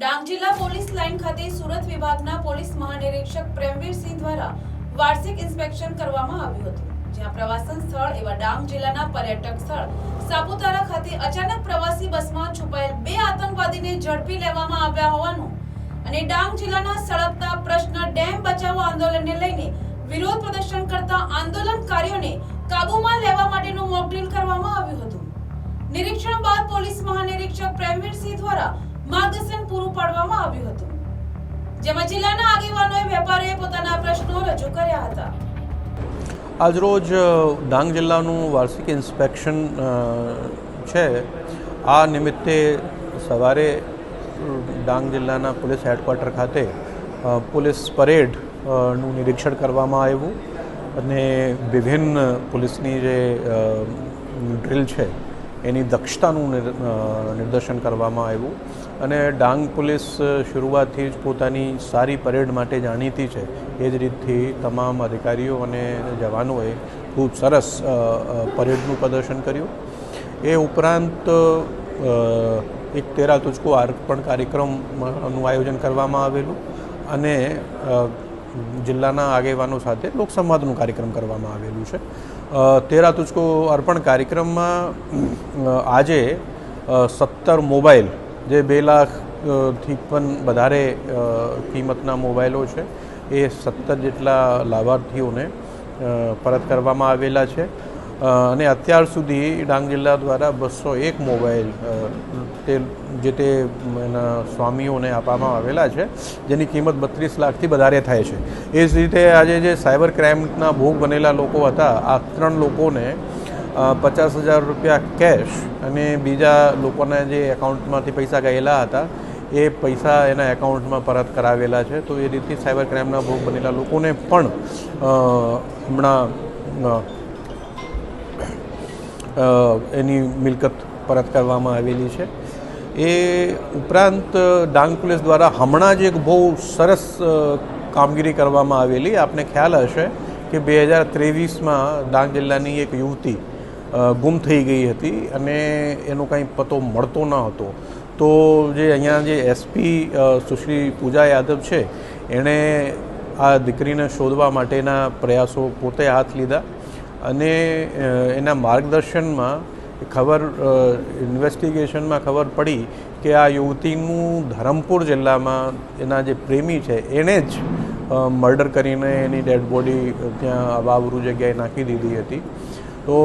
ડાંગ જિલ્લા police line ખાતે સુરત વિભાગના પોલીસ મહાનિરીક્ષક પ્રેમવીરસિંહ દ્વારા વાર્ષિક ઇન્સ્પેક્શન કરવામાં આવ્યું હતું. જ્યાં પ્રવાસન સ્થળ એવા ડાંગ જિલ્લાના પર્યટક સ્થળ સાપુતારા ખાતે અચાનક પ્રવાસી બસમાં છુપાયેલ બે આતંકવાદીને ઝડપી લેવામાં આવ્યા હોવાનું અને ડાંગ જિલ્લાના સળગતા પ્રશ્ન ડેમ બચાવો આંદોલનને લઈને વિરોધ પ્રદર્શન કરતા આંદોલનકારીઓને કાબૂમાં લેવા માટેનું મોકડ્રીલ કરવામાં આવ્યું હતું. નિરીક્ષણ બાદ પોલીસ મહાનિરીક્ષક પ્રેમવીરસિંહ દ્વારા માર્ગદર્શન પૂરું પાડવામાં આવ્યું હતું, જેમાં જિલ્લાના આગેવાનોએ વેપારીઓએ પોતાના પ્રશ્નો રજૂ કર્યા હતા. આજરોજ ડાંગ જિલ્લાનું વાર્ષિક ઇન્સ્પેક્શન છે. આ નિમિત્તે સવારે ડાંગ જિલ્લાના પોલીસ હેડક્વાર્ટર ખાતે પોલીસ પરેડનું નિરીક્ષણ કરવામાં આવ્યું. અને વિભિન્ન પોલીસની જે ડ્રિલ છે એની દક્ષતાનું નિદર્શન કરવામાં આવ્યું. અને ડાંગ પોલીસ શરૂઆતથી જ પોતાની સારી પરેડ માટે જાણીતી છે. એ જ રીતથી તમામ અધિકારીઓ અને જવાનોએ ખૂબ સરસ પરેડનું પ્રદર્શન કર્યું. એ ઉપરાંત એક તેરા તુચકો અર્પણ કાર્યક્રમનું આયોજન કરવામાં આવેલું. અને જિલ્લાના આગેવાનો સાથે લોકસંવાદનું કાર્યક્રમ કરવામાં આવેલું છે. તેરા તુચકો અર્પણ કાર્યક્રમમાં આજે સત્તર મોબાઈલ જે બે લાખ અ, પણ વધારે કિંમતના મોબાઈલો છે એ સત્તર જેટલા લાભાર્થીઓને પરત કરવામાં આવેલા છે. અને અત્યાર સુધી ડાંગ જિલ્લા દ્વારા બસો એક મોબાઈલ તે જે તે એના સ્વામીઓને આપવામાં આવેલા છે, જેની કિંમત બત્રીસ લાખથી વધારે થાય છે. એ જ રીતે આજે જે સાયબર ક્રાઇમના ભોગ બનેલા લોકો હતા, આ ત્રણ લોકોને પચાસ હજાર રૂપિયા કેશ અને બીજા લોકોના જે એકાઉન્ટમાંથી પૈસા ગયેલા હતા, એ પૈસા એના એકાઉન્ટમાં પરત કરાવેલા છે. તો એ રીતે સાયબર ક્રાઇમના ભોગ બનેલા લોકોને પણ હમણાં એની મિલકત પરત કરવામાં આવેલી છે. એ ઉપરાંત ડાંગ પોલીસ દ્વારા હમણાં જ એક બહુ સરસ કામગીરી કરવામાં આવેલી. આપને ખ્યાલ હશે કે બે હજાર ત્રેવીસમાં ડાંગ જિલ્લાની એક યુવતી ગુમ થઈ ગઈ હતી અને એનો કંઈ પતો મળતો ન હતો. તો જે અહીંયા જે એસપી સુશ્રી પૂજા યાદવ છે, એણે આ દીકરીને શોધવા માટેના પ્રયાસો પોતે હાથ લીધા. અને એના માર્ગદર્શનમાં ખબર ઇન્વેસ્ટિગેશનમાં ખબર પડી કે આ યુવતીનું ધરમપુર જિલ્લામાં એના જે પ્રેમી છે એણે જ મર્ડર કરીને એની ડેડ બોડી ત્યાં અવાવરૂ જગ્યાએ નાખી દીધી હતી. તો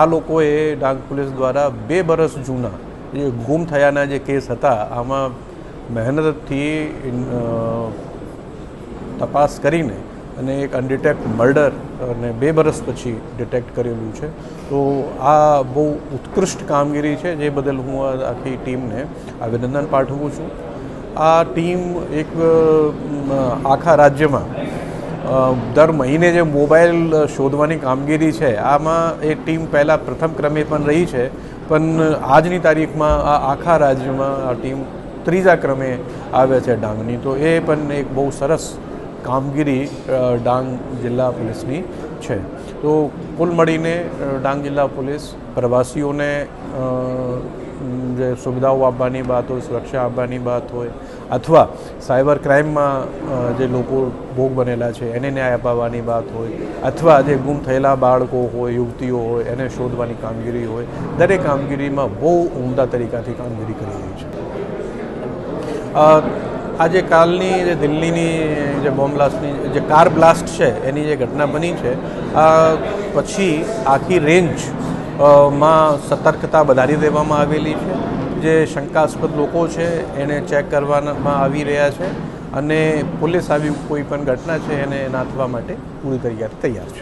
આ લોકોએ ડાંગ પોલીસ દ્વારા બે વરસ જૂના જે ગુમ થયાના જે કેસ હતા, આમાં મહેનતથી તપાસ કરીને અને એક અનડિટેક્ટ મર્ડર અને બે વરસ પછી ડિટેક્ટ કરેલું છે. તો આ બહુ ઉત્કૃષ્ટ કામગીરી છે, જે બદલ હું આખી ટીમને અભિનંદન પાઠવું છું. આ ટીમ એક આખા રાજ્યમાં દર મહિને જે મોબાઈલ શોધવાની કામગીરી છે, આમાં એ ટીમ પહેલાં પ્રથમ ક્રમે પણ રહી છે, પણ આજની તારીખમાં આ આખા રાજ્યમાં આ ટીમ ત્રીજા ક્રમે આવે છે ડાંગની. તો એ પણ એક બહુ સરસ કામગીરી ડાંગ જિલ્લા પોલીસની છે. તો કુલ મળીને ડાંગ જિલ્લા પોલીસ પ્રવાસીઓને જે સુવિધાઓ આપવાની વાત હોય, સુરક્ષા આપવાની વાત હોય, અથવા સાયબર ક્રાઇમમાં જે લોકો ભોગ બનેલા છે, એને ન્યાય અપાવવાની વાત હોય, અથવા જે ગુમ થયેલા બાળકો હોય, યુવતીઓ હોય, એને શોધવાની કામગીરી હોય, દરેક કામગીરીમાં બહુ ઉમદા તરીકાથી કામગીરી કરી રહી છે. આજે કાલની જે દિલ્હીની જે બોમ્બ બ્લાસ્ટની જે કાર બ્લાસ્ટ છે, એની જે ઘટના બની છે, આ પછી આખી રેન્જમાં સતર્કતા વધારી દેવામાં આવેલી છે. જે શંકાસ્પદ લોકો છે, એને ચેક કરવામાં આવી રહ્યા છે અને પોલીસ આવી કોઈ પણ ઘટના છે, એને નાથવા માટે પૂરી તૈયાર તૈયાર છે.